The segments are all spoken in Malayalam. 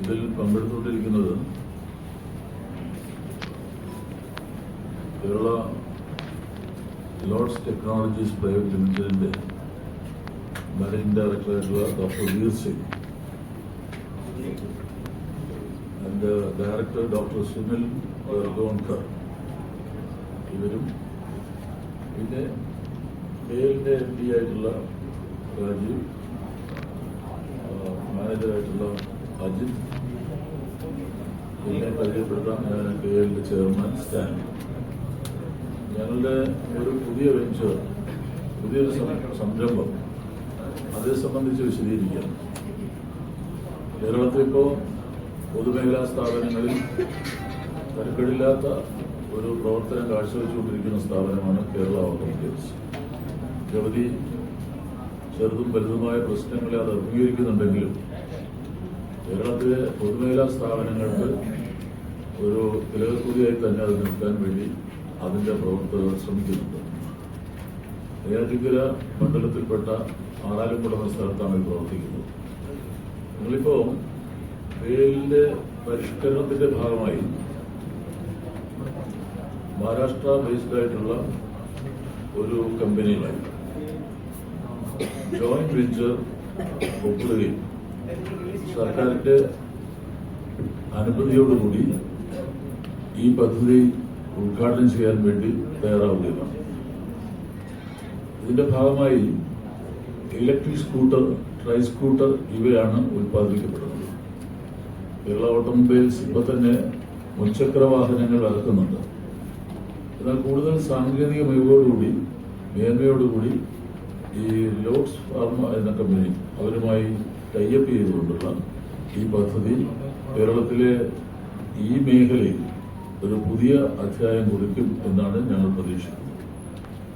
ഇതിൽ പങ്കെടുത്തുകൊണ്ടിരിക്കുന്നത് കേരള ലോഡ്സ് ടെക്നോളജീസ് പ്രൈവറ്റ് ലിമിറ്റഡിന്റെ managing ഡയറക്ടറായിട്ടുള്ള doctor Veer Singh and director doctor Sunil Gonkar ഇവരും പിന്നെ കെഎലിന്റെ എം ഡി ആയിട്ടുള്ള രാജീവ് മാനേജറായിട്ടുള്ള അജിത് പിന്നെ പരിചയപ്പെടുത്താം ഞാൻ കെ എല്ലിന്റെ ചെയർമാൻ സ്റ്റാൻഡ് ഞങ്ങളുടെ ഒരു പുതിയ വെഞ്ചർ പുതിയൊരു സംരംഭം അതേ സംബന്ധിച്ച് വിശദീകരിക്കാം. കേരളത്തിൽ ഇപ്പോൾ പൊതുമേഖലാ സ്ഥാപനങ്ങളിൽ തരക്കേടില്ലാത്ത ഒരു പ്രവർത്തനം കാഴ്ചവെച്ചുകൊണ്ടിരിക്കുന്ന സ്ഥാപനമാണ് കേരള ഓട്ടോമൊബൈൽസ് നിരവധി ചെറുതും വലുതുമായ പ്രശ്നങ്ങളെ അത് അഭിമുഖീകരിക്കുന്നുണ്ടെങ്കിലും കേരളത്തിലെ പൊതുമേഖലാ സ്ഥാപനങ്ങൾക്ക് ഒരു വിലകുതിയായി തന്നെ അത് നിൽക്കാൻ വേണ്ടി അതിന്റെ പ്രവർത്തകർ ശ്രമിക്കുന്നുണ്ട്. നെയ്യാറ്റിക്കര മണ്ഡലത്തിൽപ്പെട്ട ആറാലുംകുളം സ്ഥലത്താണ് ഇത് പ്രവർത്തിക്കുന്നത്. നിങ്ങളിപ്പോ റെയിലിന്റെ പരിഷ്കരണത്തിന്റെ ഭാഗമായി മഹാരാഷ്ട്ര ബേസ്ഡ് ആയിട്ടുള്ള ഒരു കമ്പനികളായി ജോയിന്റ് വെഞ്ചർ ഒപ്പിടുകയും സർക്കാരിന്റെ അനുമതിയോടുകൂടി ഈ പദ്ധതി ഉദ്ഘാടനം ചെയ്യാൻ വേണ്ടി തയ്യാറാവുകയാണ്. ഇതിന്റെ ഭാഗമായി ഇലക്ട്രിക് സ്കൂട്ടർ ട്രൈ സ്കൂട്ടർ ഇവയാണ് ഉൽപ്പാദിപ്പിക്കപ്പെടുന്നത്. കേരള ഓട്ടോമൊബൈൽസ് ഇപ്പൊ തന്നെ മുൻചക്ര വാഹനങ്ങൾ ഇറക്കുന്നുണ്ട് എന്നാൽ കൂടുതൽ സാങ്കേതിക മികവോടുകൂടി മേന്മയോടുകൂടി ഈ ലോഡ്സ് ഫാർമ എന്ന കമ്പനി അവരുമായി ടൈപ്പ് ചെയ്തുകൊണ്ടുള്ള ഈ പദ്ധതി കേരളത്തിലെ ഈ മേഖലയിൽ ഒരു പുതിയ അധ്യായം കുറിക്കും എന്നാണ് ഞങ്ങൾ പ്രതീക്ഷിക്കുന്നത്.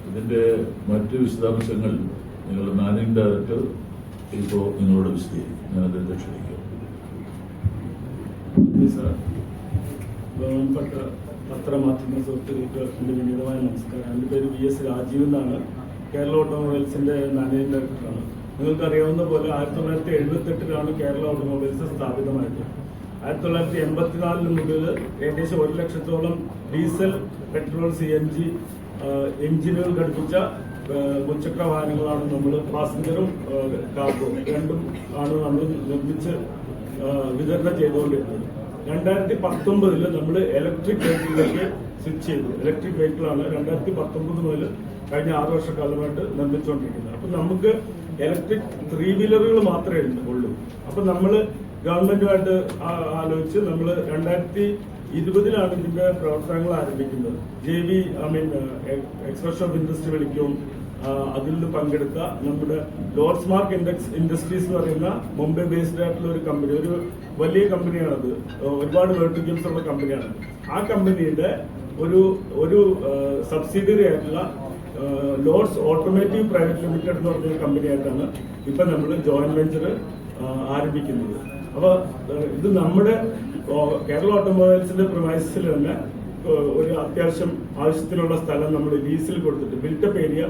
ഇതിന്റെ മറ്റ് വിശദാംശങ്ങൾ നിങ്ങളുടെ മാനേജിംഗ് ഡയറക്ടർ ഇപ്പോൾ നിങ്ങളോട് വിശദീകരിക്കും. ഞാൻ അദ്ദേഹത്തെ ക്ഷണിക്കും. ബഹുമാനപ്പെട്ട പത്രമാധ്യമ സുഹൃത്തുക്കൾക്ക് എന്റെ വിനീതമായ നമസ്കാരം. എന്റെ പേര് വി എസ് രാജീവ് എന്നാണ്. കേരള ഓട്ടോമൊബൈൽസിന്റെ മാനേജിംഗ് ഡയറക്ടറാണ്. നിങ്ങൾക്കറിയാവുന്ന പോലെ ആയിരത്തി തൊള്ളായിരത്തി എഴുപത്തെട്ടിലാണ് കേരള ഓട്ടോമൊബൈൽസ് സ്ഥാപിതമായത്. ആയിരത്തി തൊള്ളായിരത്തി എൺപത്തിനാലിന് മുതൽ ഏകദേശം ഒരു ലക്ഷത്തോളം diesel petrol C N G എഞ്ചിനുകൾ ഘടിപ്പിച്ച മുച്ചക്ര വാഹനങ്ങളാണ് നമ്മൾ പാസഞ്ചറും കാർഗോ രണ്ടും ആണ് നമ്മൾ നിർമ്മിച്ച് വിതരണം ചെയ്തുകൊണ്ടിരുന്നത്. രണ്ടായിരത്തി പത്തൊമ്പതിൽ നമ്മൾ ഇലക്ട്രിക് വെഹിക്കിളിലേക്ക് സ്വിച്ച് ചെയ്തു. ഇലക്ട്രിക് വെഹിക്കിളാണ് രണ്ടായിരത്തി പത്തൊമ്പത് മുതൽ കഴിഞ്ഞ ആറ് വർഷക്കാലമായിട്ട് നിർമ്മിച്ചുകൊണ്ടിരിക്കുന്നത്. അപ്പൊ നമുക്ക് ഇലക്ട്രിക് ത്രീ വീലറുകൾ മാത്രമേ ഉള്ളൂ അപ്പൊ നമ്മൾ ഗവൺമെന്റുമായിട്ട് ആലോചിച്ച് നമ്മൾ രണ്ടായിരത്തി ഇരുപതിലാണ് ഇതിന്റെ പ്രവർത്തനങ്ങൾ ആരംഭിക്കുന്നത്. J V I mean expression of industry വിളിക്കും. അതിൽ നിന്ന് പങ്കെടുത്ത നമ്മുടെ ലോർഡ്സ് മാർക്ക് ഇൻഡെക്സ് ഇൻഡസ്ട്രീസ് എന്ന് പറയുന്ന മുംബൈ ബേസ്ഡ് ആയിട്ടുള്ള ഒരു കമ്പനി ഒരു വലിയ കമ്പനിയാണത് ഒരുപാട് വെർട്ടിക്കൽസ് ഉള്ള കമ്പനിയാണ് ആ കമ്പനിയുടെ ഒരു ഒരു സബ്സിഡിയറി ആയിട്ടുള്ള ലോർഡ്സ് ഓട്ടോമേറ്റീവ് പ്രൈവറ്റ് ലിമിറ്റഡ് എന്ന് പറഞ്ഞൊരു കമ്പനിയായിട്ടാണ് ഇപ്പൊ നമ്മൾ ജോയിന്റ് വെഞ്ചർ ആരംഭിക്കുന്നത്. അപ്പൊ ഇത് നമ്മുടെ കേരള ഓട്ടോമൊബൈൽസിന്റെ പ്രൈസിൽ തന്നെ ഒരു അത്യാവശ്യം ആവശ്യത്തിനുള്ള സ്ഥലം നമ്മൾ ലീസിൽ കൊടുത്തിട്ട് ബിൽട്ടപ്പ് ഏരിയ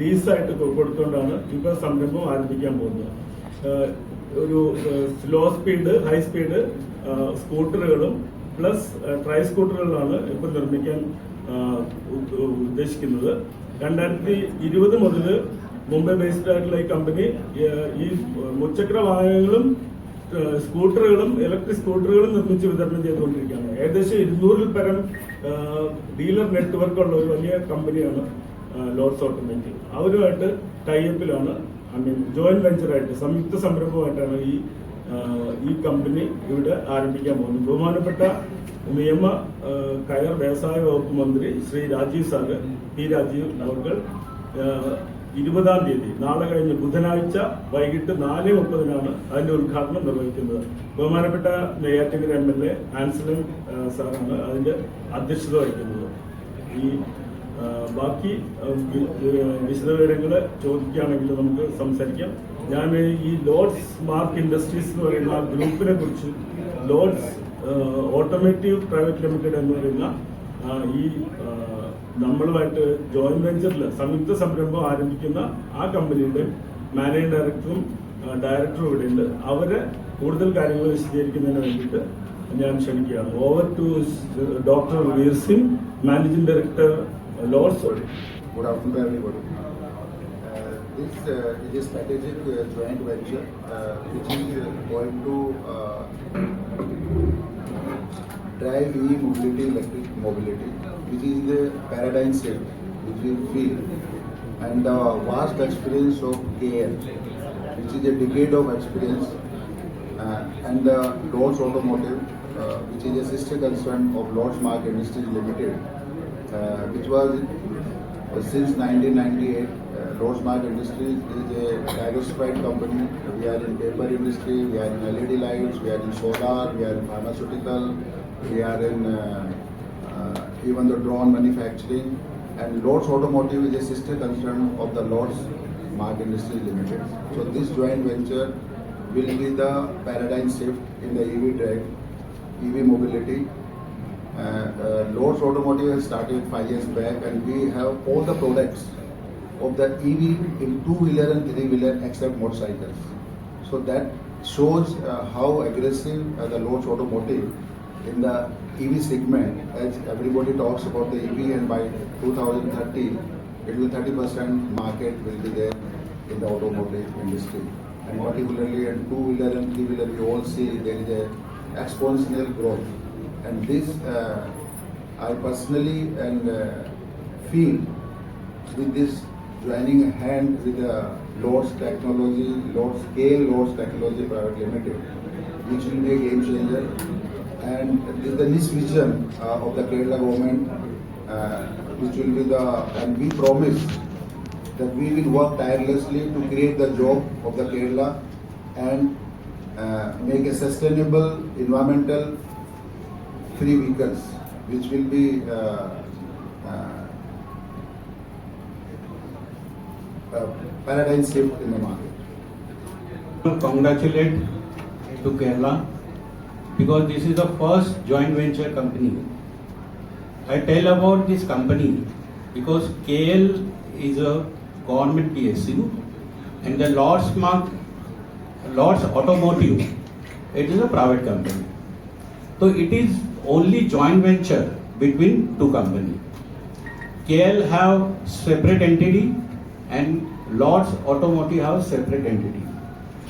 ലീസായിട്ട് കൊടുത്തുകൊണ്ടാണ് ഇപ്പൊ സംരംഭം ആരംഭിക്കാൻ പോകുന്നത്. ഒരു സ്ലോ സ്പീഡ് ഹൈ സ്പീഡ് സ്കൂട്ടറുകളും പ്ലസ് ട്രൈ സ്കൂട്ടറുകളാണ് ഇപ്പൊ നിർമ്മിക്കാൻ ഉദ്ദേശിക്കുന്നത്. രണ്ടായിരത്തി ഇരുപത് മുതൽ മുംബൈ ബേസ്ഡ് ആയിട്ടുള്ള ഈ കമ്പനി ഈ മുച്ചക്ര വാഹനങ്ങളും സ്കൂട്ടറുകളും ഇലക്ട്രിക് സ്കൂട്ടറുകളും നിർമ്മിച്ച് വിതരണം ചെയ്തുകൊണ്ടിരിക്കുകയാണ്. ഏകദേശം ഇരുന്നൂറിൽ പരം ഡീലർ നെറ്റ്വർക്ക് ഉള്ള ഒരു വലിയ കമ്പനിയാണ് ലോഡ്സ് ലോർഡ്സ് ഓട്ടോമേറ്റീവ് അവരുമായിട്ട് ടൈപ്പിലാണ് ഐ മീൻ ജോയിന്റ് വെഞ്ചറായിട്ട് സംയുക്ത സംരംഭമായിട്ടാണ് ഈ ഈ കമ്പനി ഇവിടെ ആരംഭിക്കാൻ പോകുന്നു. ബഹുമാനപ്പെട്ട നിയമ കയർ വ്യവസായ വകുപ്പ് മന്ത്രി ശ്രീ രാജീവ് സാഗർ പി രാജീവ് അവർ ഇരുപതാം തീയതി നാളെ കഴിഞ്ഞ് ബുധനാഴ്ച വൈകിട്ട് നാല് മുപ്പതിനാണ് അതിന്റെ ഉദ്ഘാടനം നിർവഹിക്കുന്നത്. ബഹുമാനപ്പെട്ട Neyyattinkara M L A Ansalan സാറാണ് അതിന്റെ അധ്യക്ഷത വഹിക്കുന്നത്. ഈ ബാക്കി വിശദവിവരങ്ങൾ ചോദിക്കുകയാണെങ്കിൽ നമുക്ക് സംസാരിക്കാം. ഞാൻ ഈ ലോഡ്സ് മാർക്ക് ഇൻഡസ്ട്രീസ് എന്ന് പറയുന്ന ഗ്രൂപ്പിനെ കുറിച്ച് ലോഡ്സ് ഓട്ടോമേറ്റീവ് പ്രൈവറ്റ് ലിമിറ്റഡ് എന്ന് പറയുന്ന ഈ നമ്മളുമായിട്ട് ജോയിന്റ് വെഞ്ചറിൽ സംയുക്ത സംരംഭം ആരംഭിക്കുന്ന ആ കമ്പനിയുടെ മാനേജിംഗ് ഡയറക്ടറും ഡയറക്ടറും ഇവിടെ ഉണ്ട്. അവരെ കൂടുതൽ കാര്യങ്ങൾ വിശദീകരിക്കുന്നതിന് വേണ്ടിയിട്ട് ഞാൻ ക്ഷണിക്കുകയാണ്. Over to doctor Veer Singh managing director Uh, lower solid. Good afternoon, everybody. Uh, this uh, is a strategic uh, joint venture uh, which is uh, going to uh, drive e-mobility, electric mobility, which is the paradigm shift which we feel and the vast experience of KL, which is a decade of experience uh, and the Lords Automotive, uh, which is a sister concern of Lords Mark Industries Limited, which was uh, since 1998, uh, Lords Mark Industries is a diversified company. We are in paper industry, we are in LED lights, we are in solar, we are in pharmaceutical, we are in uh, uh, even the drone manufacturing. And Lords Automotive is a sister concern of the Lords Mark Industries Limited. So this joint venture will be the paradigm shift in the EV drive, EV mobility. Uh, Lords Automotive has started five years back and we have all the products of the EV in two-wheeler and three-wheeler except motorcycles. So that shows uh, how aggressive uh, the Lords Automotive in the EV segment as everybody talks about the EV and by 2030 it will 30% market will be there in the automotive industry. And particularly in two-wheeler and three-wheeler we all see there is a exponential growth. And this uh, I personally and uh, feel with this joining hand with the Lord's Technology, Lord's Scale Lord's Technology Private Limited, which will be a game changer. And this is the niche vision uh, of the Kerala government, uh, which will be the, and we promise that we will work tirelessly to create the job of the Kerala and uh, make a sustainable, environmental free vehicles, which will be uh, uh, uh, paradigm shift in the market. congratulate to Kerala because this is the first joint venture company. I tell about this company because KL is a government PSU and the Lord's Mark, Lord's Automotive, it is a private company. So it is only joint venture between two companies. KL have separate entity and Lord's Automotive have separate entity.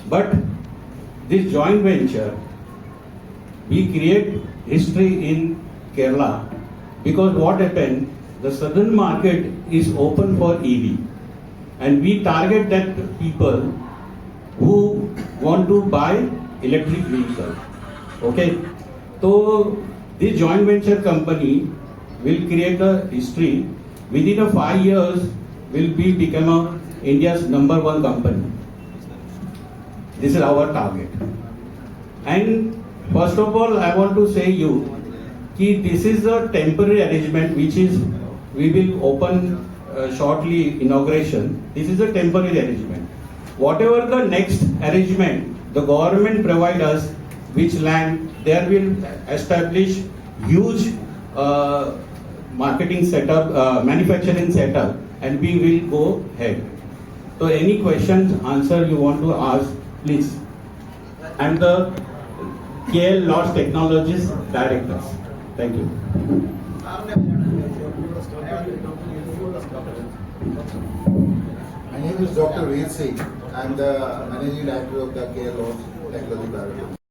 But this joint venture, we create history in Kerala because what happened, the southern market is open for EV and we target that people who want to buy electric vehicle. Okay, so this joint venture company will create a history. Within a five years, will be become a India's number one company. This is our target. And first of all, I want to say you, कि this is a temporary arrangement which is we will open uh, shortly inauguration. This is a temporary arrangement. Whatever the next arrangement, the government provide us which land, there will establish huge uh, marketing setup, uh, manufacturing setup, and we will go ahead. So any questions, answer you want to ask, please. I'm the KL Lodge Technologies Directors. Thank you. My name is Dr. Veer Singh. I am the managing director of the KL Lords Technology.